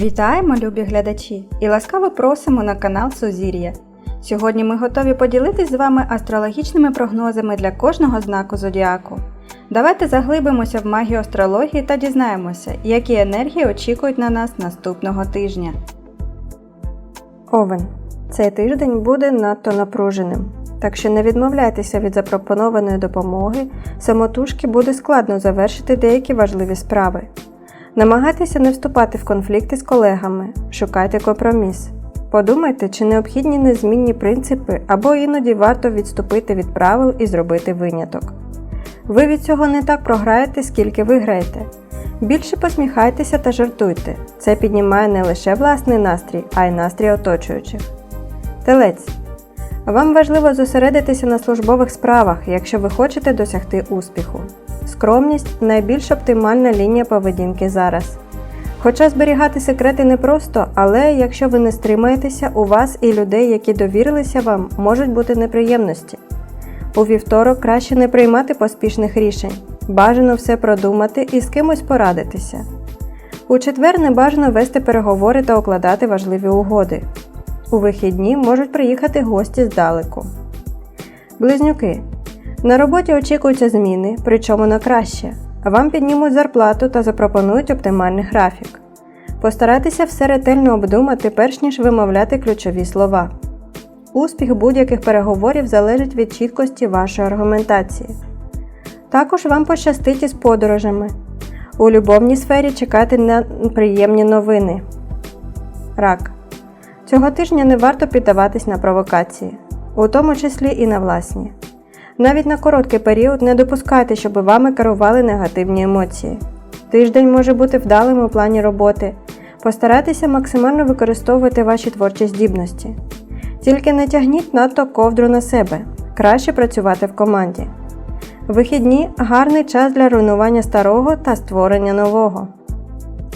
Вітаємо, любі глядачі, і ласкаво просимо на канал Сузір'я. Сьогодні ми готові поділитись з вами астрологічними прогнозами для кожного знаку зодіаку. Давайте заглибимося в магію астрології та дізнаємося, які енергії очікують на нас наступного тижня. Овен. Цей тиждень буде надто напруженим, так що не відмовляйтеся від запропонованої допомоги, самотужки буде складно завершити деякі важливі справи. Намагайтеся не вступати в конфлікти з колегами, шукайте компроміс. Подумайте, чи необхідні незмінні принципи, або іноді варто відступити від правил і зробити виняток. Ви від цього не так програєте, скільки виграєте. Більше посміхайтеся та жартуйте. Це піднімає не лише власний настрій, а й настрій оточуючих. Телець. Вам важливо зосередитися на службових справах, якщо ви хочете досягти успіху. Скромність найбільш оптимальна лінія поведінки зараз. Хоча зберігати секрети непросто, але якщо ви не стримаєтеся, у вас і людей, які довірилися вам, можуть бути неприємності. У вівторок краще не приймати поспішних рішень, бажано все продумати і з кимось порадитися. У четвер не бажано вести переговори та укладати важливі угоди. У вихідні можуть приїхати гості здалеку. Близнюки. На роботі очікуються зміни, причому на краще. Вам піднімуть зарплату та запропонують оптимальний графік. Постарайтеся все ретельно обдумати, перш ніж вимовляти ключові слова. Успіх будь-яких переговорів залежить від чіткості вашої аргументації. Також вам пощастить із подорожами. У любовній сфері чекайте на приємні новини. Рак. Цього тижня не варто піддаватись на провокації, у тому числі і на власні. Навіть на короткий період не допускайте, щоб вами керували негативні емоції. Тиждень може бути вдалим у плані роботи. Постарайтеся максимально використовувати ваші творчі здібності. Тільки не тягніть надто ковдру на себе, краще працювати в команді. Вихідні гарний час для руйнування старого та створення нового.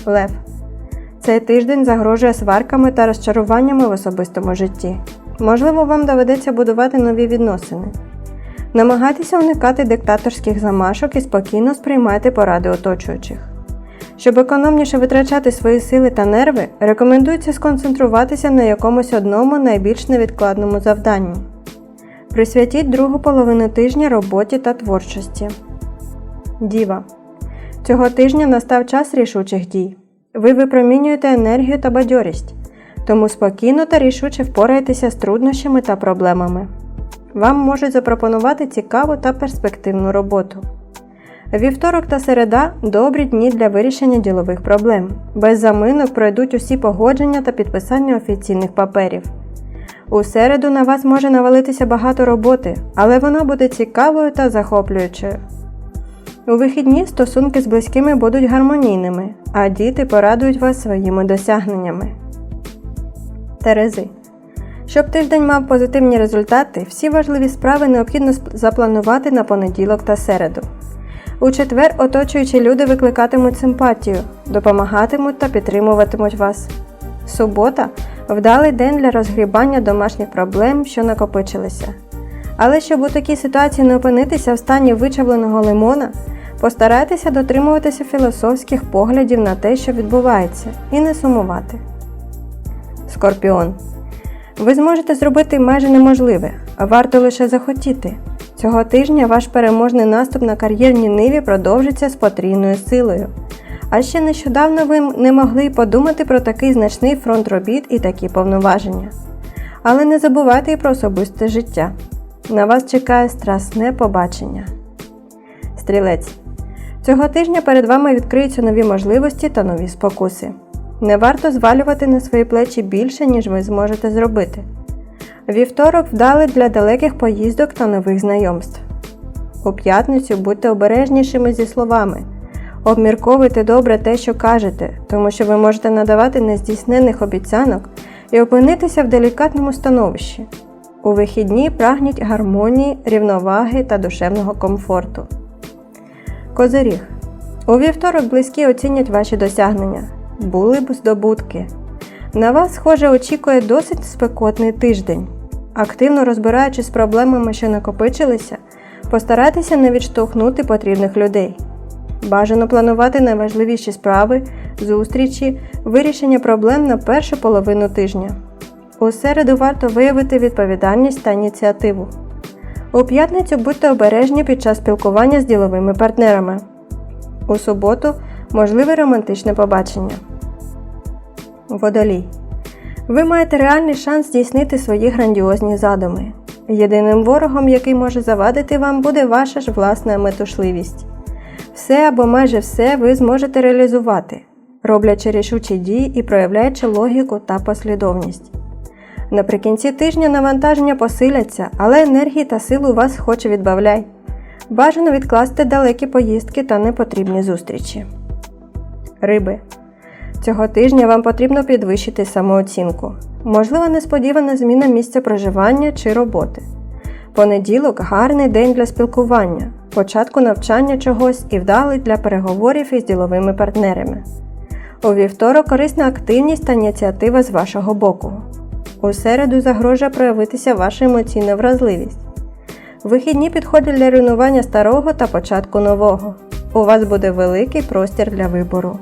Лев. Цей тиждень загрожує сварками та розчаруваннями в особистому житті. Можливо, вам доведеться будувати нові відносини. Намагайтеся уникати диктаторських замашок і спокійно сприймайте поради оточуючих. Щоб економніше витрачати свої сили та нерви, рекомендується сконцентруватися на якомусь одному найбільш невідкладному завданні. Присвятіть другу половину тижня роботі та творчості. Діва. Цього тижня настав час рішучих дій. Ви випромінюєте енергію та бадьорість, тому спокійно та рішуче впораєтеся з труднощами та проблемами. Вам можуть запропонувати цікаву та перспективну роботу. Вівторок та середа добрі дні для вирішення ділових проблем. Без заминок пройдуть усі погодження та підписання офіційних паперів. У середу на вас може навалитися багато роботи, але вона буде цікавою та захоплюючою. У вихідні стосунки з близькими будуть гармонійними, а діти порадують вас своїми досягненнями. Терези. Щоб тиждень мав позитивні результати, всі важливі справи необхідно запланувати на понеділок та середу. У четвер оточуючі люди викликатимуть симпатію, допомагатимуть та підтримуватимуть вас. Субота вдалий день для розгрібання домашніх проблем, що накопичилися. Але щоб у такій ситуації не опинитися в стані вичавленого лимона, постарайтеся дотримуватися філософських поглядів на те, що відбувається, і не сумувати. Скорпіон. Ви зможете зробити майже неможливе, а варто лише захотіти. Цього тижня ваш переможний наступ на кар'єрній ниві продовжиться з потрійною силою. А ще нещодавно ви не могли подумати про такий значний фронт робіт і такі повноваження. Але не забувайте і про особисте життя. На вас чекає страсне побачення. Стрілець. Цього тижня перед вами відкриються нові можливості та нові спокуси. Не варто звалювати на свої плечі більше, ніж ви зможете зробити. Вівторок вдали для далеких поїздок та нових знайомств. У п'ятницю будьте обережнішими зі словами. Обмірковуйте добре те, що кажете, тому що ви можете надавати нездійснених обіцянок і опинитися в делікатному становищі. У вихідні прагніть гармонії, рівноваги та душевного комфорту. Козиріг. У вівторок близькі оцінять ваші досягнення. Були б здобутки. На вас, схоже, очікує досить спекотний тиждень. Активно розбираючись з проблемами, що накопичилися, постарайтеся не відштовхнути потрібних людей. Бажано планувати найважливіші справи, зустрічі, вирішення проблем на першу половину тижня. У середу варто виявити відповідальність та ініціативу. У п'ятницю будьте обережні під час спілкування з діловими партнерами. У суботу можливе романтичне побачення. Водолій. Ви маєте реальний шанс здійснити свої грандіозні задуми. Єдиним ворогом, який може завадити вам, буде ваша ж власна метушливість. Все або майже все ви зможете реалізувати, роблячи рішучі дії і проявляючи логіку та послідовність. Наприкінці тижня навантаження посиляться, але енергії та сил у вас хоч відбавляй. Бажано відкласти далекі поїздки та непотрібні зустрічі. Риби. Цього тижня вам потрібно підвищити самооцінку. Можлива несподівана зміна місця проживання чи роботи. Понеділок гарний день для спілкування, початку навчання чогось і вдалий для переговорів із діловими партнерами. У вівторок корисна активність та ініціатива з вашого боку. У середу загрожує проявитися ваша емоційна вразливість. Вихідні підходять для руйнування старого та початку нового. У вас буде великий простір для вибору.